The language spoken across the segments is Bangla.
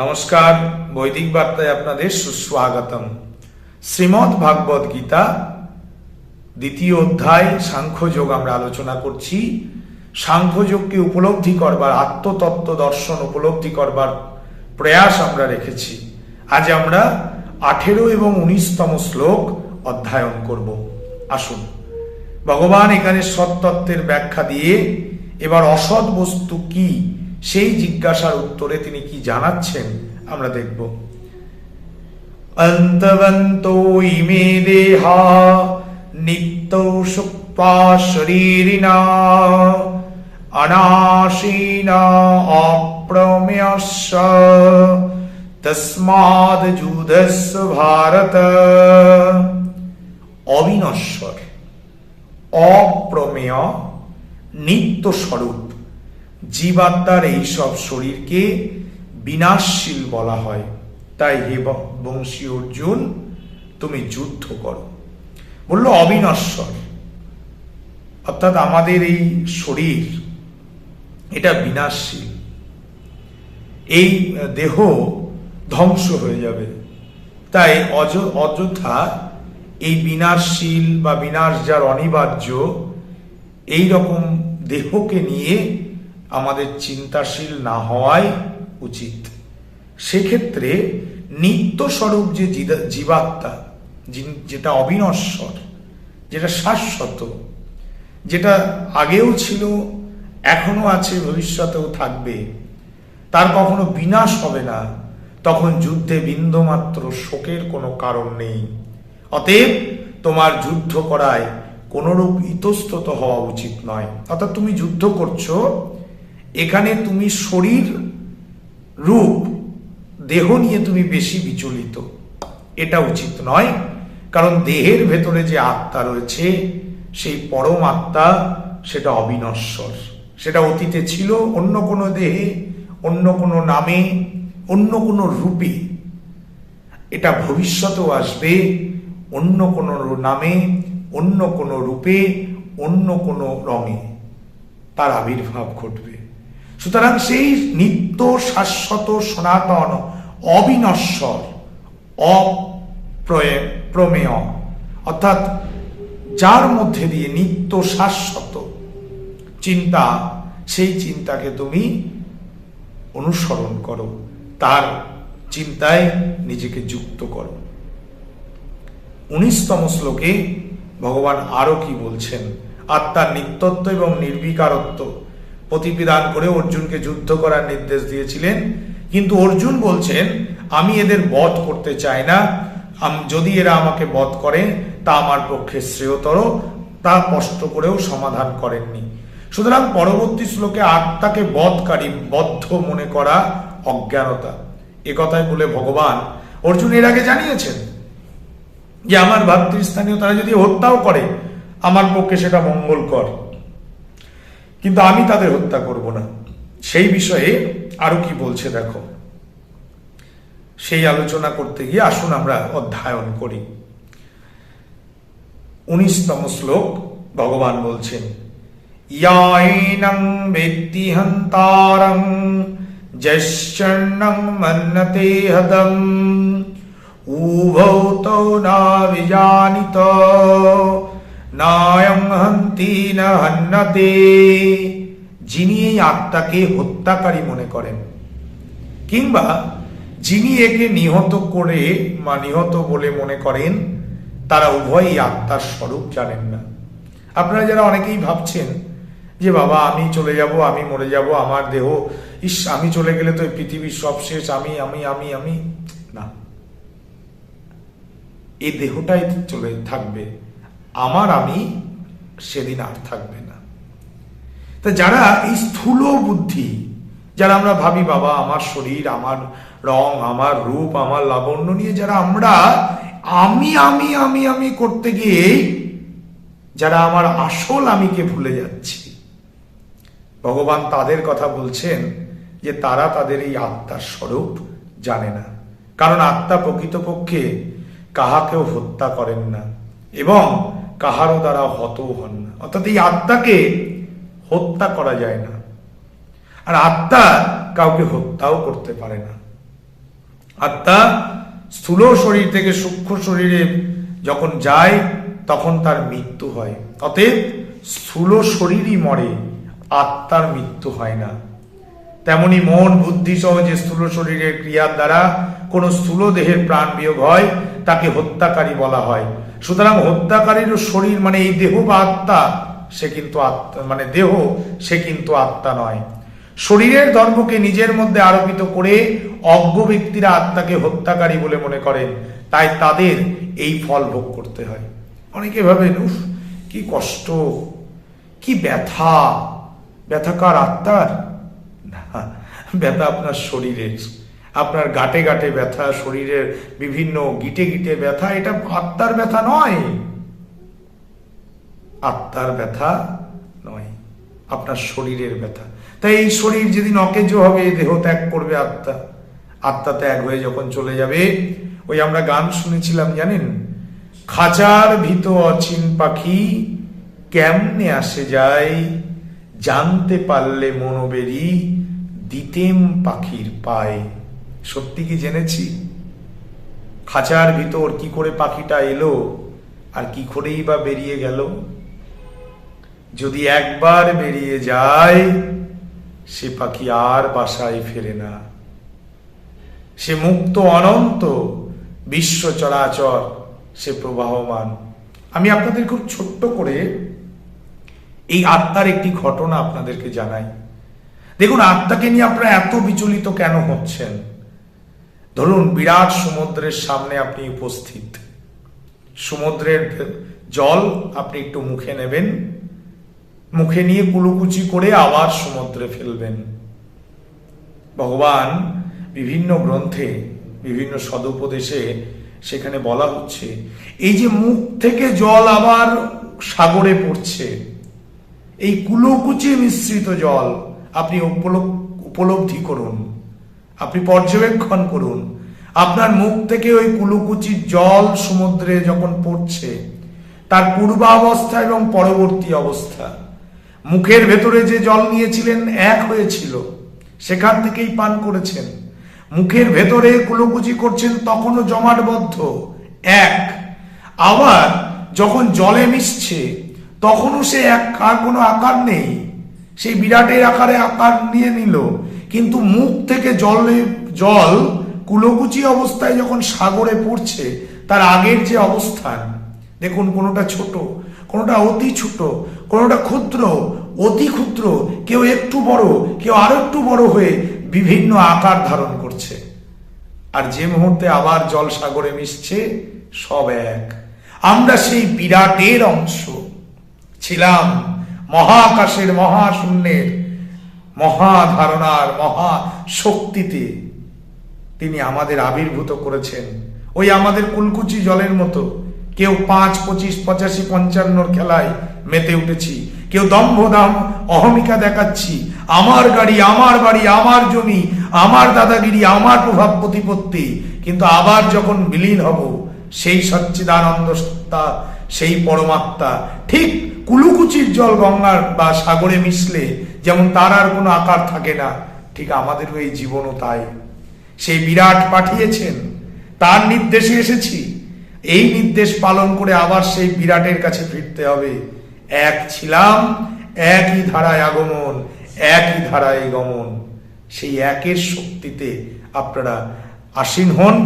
নমস্কার, বৈদিক বার্তায় আপনাদের সুস্বাগতম। শ্রীমৎ ভাগবত গীতা, দ্বিতীয় অধ্যায়, সাংখ্যযোগ আমরা আলোচনা করছি। সাংখ্যযোগকে উপলব্ধি করবার, আত্মতত্ত্ব দর্শন উপলব্ধি করবার প্রয়াস আমরা রেখেছি। আজ আমরা আঠেরো এবং উনিশতম শ্লোক অধ্যয়ন করব। আসুন। ভগবান এখানে সৎতত্ত্বের ব্যাখ্যা দিয়ে এবার অসৎ বস্তু কি সেই জিজ্ঞাসার উত্তরে তিনি কি জানাচ্ছেন আমরা দেখব। অন্তবন্ত ইমে দেহা নিত্য সুপ্পা শরীরিনা অনাশীনা অপ্রমেয়স্য তস্মাদ যুধস্য ভারত। অবিনশ্বর, অপ্রমেয় নিত্য স্বরূপ জীবাত্মার এইসব শরীরকে বিনাশশীল বলা হয়। তাই হে বংশী অর্জুন, তুমি যুদ্ধ করো। বলল, অবিনশ্বর। অর্থাৎ আমাদের এই শরীর, এটা বিনাশশীল। এই দেহ ধ্বংস হয়ে যাবে। তাই অজ অযথা এই বিনাশশীল বা বিনাশ যার অনিবার্য, এই রকম দেহকে নিয়ে আমাদের চিন্তাশীল না হওয়াই উচিত। সেক্ষেত্রে নিত্য স্বরূপ যে জীবাত্মা যেটা অবিনশ্বর, যেটা শাশ্বত, যেটা আগেও ছিল এখনও আছে, ভবিষ্যতেও থাকবে, তার কখনো বিনাশ হবে না। তখন যুদ্ধে বিন্দুমাত্র শোকের কোনো কারণ নেই। অতএব তোমার যুদ্ধ করায় কোনোরূপ ইতস্তত হওয়া উচিত নয়। অর্থাৎ তুমি যুদ্ধ করছ এখানে তুমি শরীর, রূপ, দেহ নিয়ে তুমি বেশি বিচলিত। এটা উচিত নয়, কারণ দেহের ভেতরে যে আত্মা রয়েছে, সেই পরম আত্মা সেটা অবিনশ্বর। সেটা অতীতে ছিল, অন্য কোনো দেহে, অন্য কোনো নামে, অন্য কোনো রূপে। এটা ভবিষ্যতেও আসবে, অন্য কোনো নামে, অন্য কোনো রূপে, অন্য কোনো রঙে। তার আবির্ভাব ঘটবে। সুতরাং সেই নিত্য শাশ্বত সনাতন অবিনশ্বর, অপ্রয়ে, প্রমেয়। অর্থাৎ যার মধ্যে দিয়ে নিত্য শাশ্বত চিন্তা, সেই চিন্তাকে তুমি অনুসরণ করো। তার চিন্তায় নিজেকে যুক্ত করো। উনিশতম শ্লোকে ভগবান আরও কি বলছেন? আত্মার নিত্যত্ব এবং নির্বিকারত্ব। প্রতিবিধান করে অর্জুনকে যুদ্ধ করার নির্দেশ দিয়েছিলেন। কিন্তু অর্জুন বলছেন, আমি এদের বধ করতে চাই না। যদি এরা আমাকে বধ করে, তা আমার পক্ষে শ্রেয়তর। তা কষ্ট করেও সমাধান করেননি। সুতরাং পরবর্তী শ্লোকে আত্মাকে বধকারী, বদ্ধ মনে করা অজ্ঞানতা। এ বলে ভগবান অর্জুন এর আগে জানিয়েছেন যে, আমার ভাতৃস্থানীয় তারা যদি হত্যাও করে, আমার পক্ষে সেটা মঙ্গলকর। কিন্তু আমি তাদের হত্যা করব না। সেই বিষয়ে আরও কি বলছে দেখো। সেই আলোচনা করতে গিয়ে আসুন আমরা অধ্যয়ন করি। উনিশতম শ্লোক, ভগবান বলছেন হদম উভৌ তৌ না বিজানিত। নায়ং হন্তি না হন্নতে যিনি এই আত্মাকে হত্যাকারী মনে করেন, কিংবা যিনি একে নিহত করে বা নিহত বলে মনে করেন, তারা উভয়ই আত্মার স্বরূপ জানেন না। আপনারা যারা অনেকেই ভাবছেন যে, বাবা, আমি চলে যাব, আমি মরে যাব, আমার দেহ, ইস, আমি চলে গেলে তো পৃথিবীর সব শেষ, আমি আমি আমি আমি। না। এই দেহটাই চলে থাকবে আমার আমি সেদিন আর থাকবে না। তা যারা এই স্থূল বুদ্ধি, যারা আমরা ভাবি, বাবা, আমার শরীর, আমার রং, আমার রূপ, আমার লাবণ্য নিয়ে যারা আমরা আমি আমি আমি আমি করতে গিয়ে যারা আমার আসল আমিকে ভুলে যাচ্ছি, ভগবান তাদের কথা বলছেন যে তারা তাদের এই আত্মার স্বরূপ জানে না। কারণ আত্মা প্রকৃতপক্ষে কাহাকেও হত্যা করেন না। এবং কাহারও দ্বারা হত হন না। অর্থাৎ এই আত্মাকে হত্যা করা যায় না। আর আত্মা কাউকে হত্যাও করতে পারে না। আত্মা স্থূল শরীর থেকে সূক্ষ্ম শরীরে যখন যায়, তখন তার মৃত্যু হয়। অতএব স্থূল শরীরই মরে, আত্মার মৃত্যু হয় না। তেমনি মন, বুদ্ধি সহ যে স্থূল শরীরের ক্রিয়ার দ্বারা কোন স্থূল দেহের প্রাণ বিয়োগ হয়, তাকে হত্যাকারী বলা হয়। সুতরাং হত্যাকারীর শরীর মানে এই দেহ বা আত্মা, সে কিন্তু আত্মা মানে দেহ, সে কিন্তু আত্মা নয়। শরীরের ধর্মকে নিজের মধ্যে আরোপিত করে অজ্ঞ ব্যক্তিরা আত্মাকে হত্যাকারী বলে মনে করেন। তাই তাদের এই ফল ভোগ করতে হয়। অনেকে ভাবেন, উফ, কি কষ্ট, কি ব্যথা। ব্যথাকার আত্মার? ব্যথা আপনার শরীরের, আপনার গাটে গাটে ব্যথা, শরীরের বিভিন্ন গিটে গিটে ব্যথা, এটা আত্মার ব্যথা নয়। আত্মার ব্যথা নয়, আপনার শরীরের ব্যথা। তাই এই শরীর যেদিন অকেজ হবে, দেহ ত্যাগ করবে আত্মা। আত্মা ত্যাগ হয়ে যখন চলে যাবে, ওই আমরা গান শুনেছিলাম, জানেন? খাঁচার ভিত অচিন পাখি কেমনে আসে যায়, জানতে পারলে মনোবেরি দিতেম পাখির পায়ে। সত্যি কি জেনেছি? খাঁচার ভিতর কি করে পাখিটা এলো আর কি করেই বা বেরিয়ে গেল? যদি একবার বেরিয়ে যায়, সে পাখি আর বাসায় ফেরে না। সে মুক্ত অনন্ত, বিশ্ব চরাচর সে প্রবাহমান। আমি আপনাদের খুব ছোট্ট করে এই আত্মার একটি ঘটনা আপনাদেরকে জানাই। দেখুন, আত্মাকে নিয়ে আপনারা এত বিচলিত কেন হচ্ছেন? ধরুন, বিরাট সমুদ্রের সামনে আপনি উপস্থিত। সমুদ্রের জল আপনি একটু মুখে নেবেন, মুখে নিয়ে কুলুকুচি করে আবার সমুদ্রে ফেলবেন। ভগবান বিভিন্ন গ্রন্থে, বিভিন্ন সদুপদেশে সেখানে বলা হচ্ছে, এই যে মুখ থেকে জল আবার সাগরে পড়ছে, এই কুলোকুচি মিশ্রিত জল আপনি উপলব- উপলব্ধি করুন। আপনি পর্যবেক্ষণ করুন। আপনার মুখ থেকে ওই কুলুকুচির জল সমুদ্রে যখন পড়ছে, তার পূর্বাবস্থা এবং পরবর্তী অবস্থা। মুখের ভেতরে যে জল নিয়েছিলেন, এক হয়েছিল। সেখান থেকেই পান করেছেন। মুখের ভেতরে কুলোকুচি করছেন, তখনও জমাটবদ্ধ। এক। আবার যখন জলে মিশছে, তখনও সে এক আর কোনো আকার নেই। সেই বিরাটের আকারে আকার নিয়ে নিল। কিন্তু মুখ থেকে জলে, জল কুলোকুচি অবস্থায় যখন সাগরে পড়ছে, তার আগের যে অবস্থান, দেখুন কোনোটা ছোট, কোনোটা অতি ছোট, কোনোটা ক্ষুদ্র, অতি ক্ষুদ্র, কেউ একটু বড়, কেউ আরও একটু বড় হয়ে বিভিন্ন আকার ধারণ করছে। আর যে মুহূর্তে আবার জল সাগরে মিশছে, সব এক। আমরা সেই বিরাটের অংশ ছিলাম। মহাকাশের মহাশূন্যের মহাধারণার মহা শক্তিতে তিনি আমাদের আবির্ভূত করেছেন। ওই আমাদের কুলকুচি জলের মতো। কেউ পাঁচ, পঁচিশ, পঁচাশি, পঞ্চান্নর খেলায় মেতে উঠেছি। কেউ দম্ভ দাম অহমিকা দেখাচ্ছি। আমার গাড়ি, আমার বাড়ি, আমার জমি, আমার দাদাগিরি, আমার প্রভাব প্রতিপত্তি। কিন্তু আবার যখন বিলীন হব, সেই সচ্চিদানন্দ সত্তা, সেই পরমাত্মা, ঠিক কুলুকুচির জল গঙ্গার বা সাগরে মিশলে যেমন তার আর কোনো আকার থাকে না, ঠিক আমাদেরও এই জীবনও তাই। সেই বিরাট পাঠিয়েছেন, তার নির্দেশে এসেছি। এই নির্দেশ পালন করে আবার সেই বিরাটের কাছে ফিরতে হবে। এক ছিলাম, একই ধারায় আগমন, একই ধারায় গমন। সেই একের শক্তিতে আপনারা আসীন হন,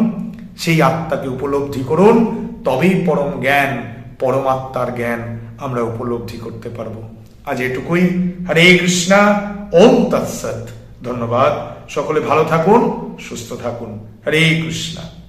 সেই আত্মাকে উপলব্ধি করুন, তবেই পরম জ্ঞান পরমাত্মার জ্ঞান আমরা উপলব্ধি করতে পারব। আজ এটুকুই। হরে কৃষ্ণা, ওম তৎসৎ। ধন্যবাদ। সকলে ভালো থাকুন, সুস্থ থাকুন। হরে কৃষ্ণা।